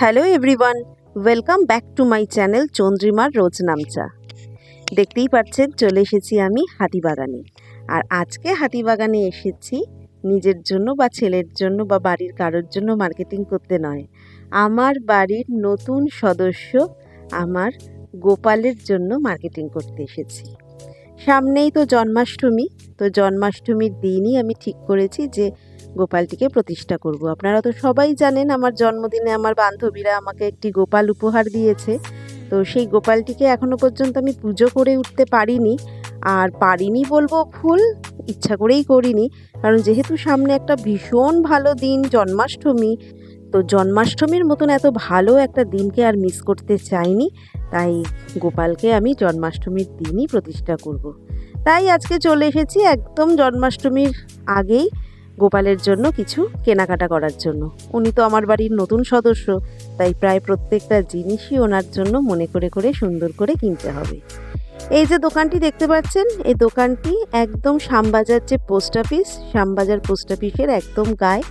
Hello everyone welcome back to my channel চন্দ্রিমার রোজ নামচা দেখতেই পাচ্ছেন, চলে এসেছি আমি হাতিবাগানে। আর আজকে হাতিবাগানে এসেছি নিজের জন্য বা ছেলের জন্য বা বাড়ির কারোর জন্য মার্কেটিং করতে নয়। আমার বাড়ির নতুন সদস্য আমার গোপালের জন্য মার্কেটিং করতে এসেছি। সামনেই তো জন্মাষ্টমী, তো জন্মাষ্টমীর দিনই আমি ঠিক করেছি যে গোপালটিকে প্রতিষ্ঠা করব। আপনারা তো সবাই জানেন আমার জন্মদিনে আমার বান্ধবীরা আমাকে একটি গোপাল উপহার দিয়েছে। তো সেই গোপালটিকে এখনও পর্যন্ত আমি পুজো করে উঠতে পারিনি। আর পারিনি বলব ভুল, ইচ্ছা করেই করিনি। কারণ যেহেতু সামনে একটা ভীষণ ভালো দিন, জন্মাষ্টমী, তো জন্মাষ্টমীর মতন এত ভালো একটা দিনকে আর মিস করতে চাইনি। তাই গোপালকে আমি জন্মাষ্টমীর দিনই প্রতিষ্ঠা করব। তাই আজকে চলে এসেছি একদম জন্মাষ্টমীর আগেই। গোপালের জন্য কিছু কেনাকাটা করার জন্য। উনি তো আমার বাড়ির নতুন সদস্য, তাই প্রায় প্রত্যেকটা জিনিসই ওনার জন্য মনে করে করে সুন্দর করে কিনতে হবে। এই যে দোকানটি দেখতে পাচ্ছেন, এই দোকানটি একদম শ্যামবাজার যে পোস্ট অফিস, শ্যামবাজার পোস্ট অফিসের একদম গায়ে।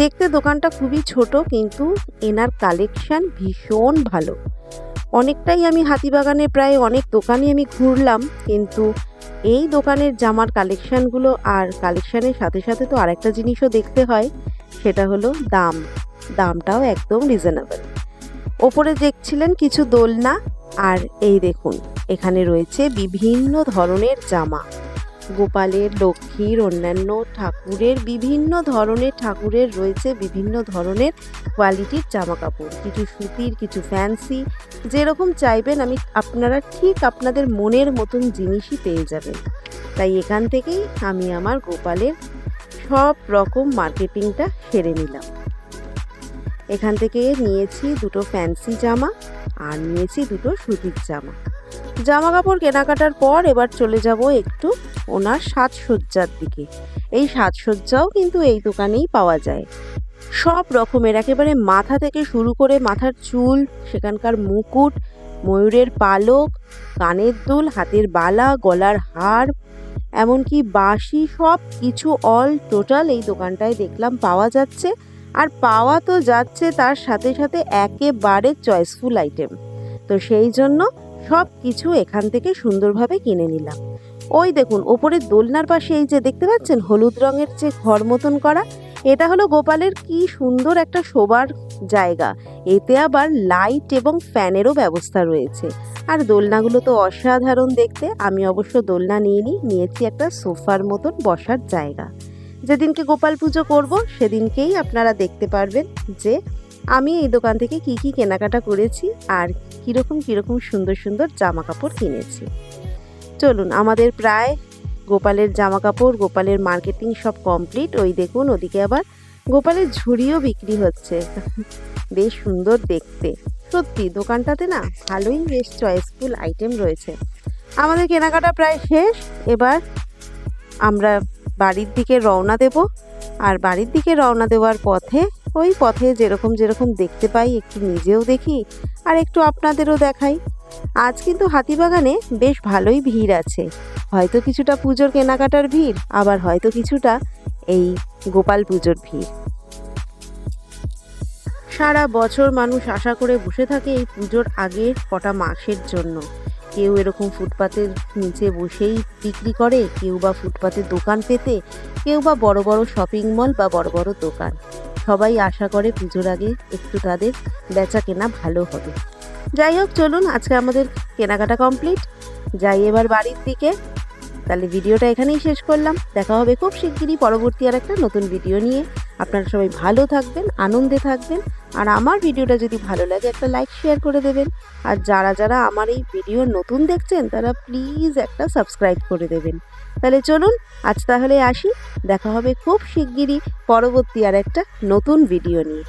দেখতে দোকানটা খুবই ছোট, কিন্তু এনার কালেকশন ভীষণ ভালো। অনেকটাই আমি হাতিবাগানে প্রায় অনেক দোকানে আমি ঘুরলাম, কিন্তু এই দোকানের জামার কালেকশানগুলো আর কালেকশানের সাথে সাথে তো আরেকটা জিনিসও দেখতে হয়, সেটা হলো দাম। দামটাও একদম রিজনেবল ওপরে দেখছিলেন কিছু দোলনা, আর এই দেখুন, এখানে রয়েছে বিভিন্ন ধরনের জামা। গোপালের, লক্ষ্মীর, অন্যান্য ঠাকুরের, বিভিন্ন ধরনের ঠাকুরের রয়েছে, বিভিন্ন ধরনের কোয়ালিটির জামা কাপড় কিছু সুতির, কিছু ফ্যান্সি, যেরকম চাইবেন আমি, আপনারা ঠিক আপনাদের মনের মতন জিনিসই পেয়ে যাবেন। তাই এখান থেকেই আমি আমার গোপালের সব রকম মার্কেটিংটা সেরে নিলাম। এখান থেকে নিয়েছি দুটো ফ্যান্সি জামা আর নিয়েছি দুটো সুতির জামা। জামা কাপড় কেনাকাটার পর এবার চলে যাব একটু ওনার সাজসজ্জার দিকে। এই সাজসজ্জাও কিন্তু এই দোকানেই পাওয়া যায়। সব রকমের, একেবারে মাথা থেকে শুরু করে মাথার চুল, সেখানকার মুকুট, ময়ূরের পালক, কানের দুল, হাতের বালা, গলার হার, এমনকি বাঁশি, সব কিছু অল টোটাল এই দোকানটায় দেখলাম পাওয়া যাচ্ছে। আর পাওয়া তো যাচ্ছে তার সাথে সাথে একেবারে চয়েসফুল আইটেম তো সেই জন্য সব কিছু এখান থেকে সুন্দরভাবে কিনে নিলাম। ওই দেখুন ওপরে দোলনার পাশে এই যে দেখতে পাচ্ছেন, হলুদ রঙের যে ঘর মতন করা, এটা হলো গোপালের কি সুন্দর একটা শোবার জায়গা। এতে আবার লাইট এবং ফ্যানেরও ব্যবস্থা রয়েছে। আর দোলনাগুলো তো অসাধারণ দেখতে। আমি অবশ্য দোলনা নিয়ে নিই নিয়েছি একটা সোফার মতন বসার জায়গা। যেদিনকে গোপাল পুজো করব, সেদিনকেই আপনারা দেখতে পারবেন যে আমি এই দোকান থেকে কি কি কেনাকাটা করেছি আর কীরকম কীরকম সুন্দর সুন্দর জামা কাপড় কিনেছি। চলুন, আমাদের প্রায় গোপালের জামা কাপড় গোপালের মার্কেটিং সব কমপ্লিট ওই দেখুন, ওদিকে আবার গোপালের ঝুড়িও বিক্রি হচ্ছে। বেশ সুন্দর দেখতে। সত্যি, দোকানটাতে না ভালোই বেশ চয়েসফুল আইটেম রয়েছে। আমাদের কেনাকাটা প্রায় শেষ। এবার আমরা বাড়ির দিকে রওনা দেব। আর বাড়ির দিকে রওনা দেওয়ার পথে ওই পথে যেরকম যেরকম দেখতে পাই, একটু নিজেও দেখি আর একটু আপনাদেরও দেখাই। আজ কিন্তু হাতিবাগানে বেশ ভালোই ভিড় আছে। হয়তো কিছুটা পুজোর কেনাকাটার ভিড়, আবার হয়তো কিছুটা এই গোপাল পুজোর ভিড়। সারা বছর মানুষ আশা করে বসে থাকে এই পুজোর আগে কটা মাসের জন্য। কেউ এরকম ফুটপাতের নিচে বসেই বিক্রি করে, কেউ বা ফুটপাতের দোকান পেতে, কেউ বা বড় বড় শপিং মল বা বড় বড় দোকান। সবাই আশা করে পুজোর আগে একটু তাদের বেচা কেনা ভালো হবে। যাই হোক, চলুন, আজকে আমাদের কেনাকাটা কমপ্লিট যাই এবার বাড়ির দিকে। তাহলে ভিডিওটা এখানেই শেষ করলাম। দেখা হবে খুব শিগগিরই পরবর্তী আর একটা নতুন ভিডিও নিয়ে। আপনারা সবাই ভালো থাকবেন, আনন্দে থাকবেন। আর আমার ভিডিওটা যদি ভালো লাগে, একটা লাইক শেয়ার করে দেবেন। আর যারা যারা আমার এই ভিডিও নতুন দেখছেন, তারা প্লিজ একটা সাবস্ক্রাইব করে দেবেন। তাহলে চলুন, আজ তাহলে আসি। দেখা হবে খুব শিগগিরই পরবর্তী আর একটা নতুন ভিডিও নিয়ে।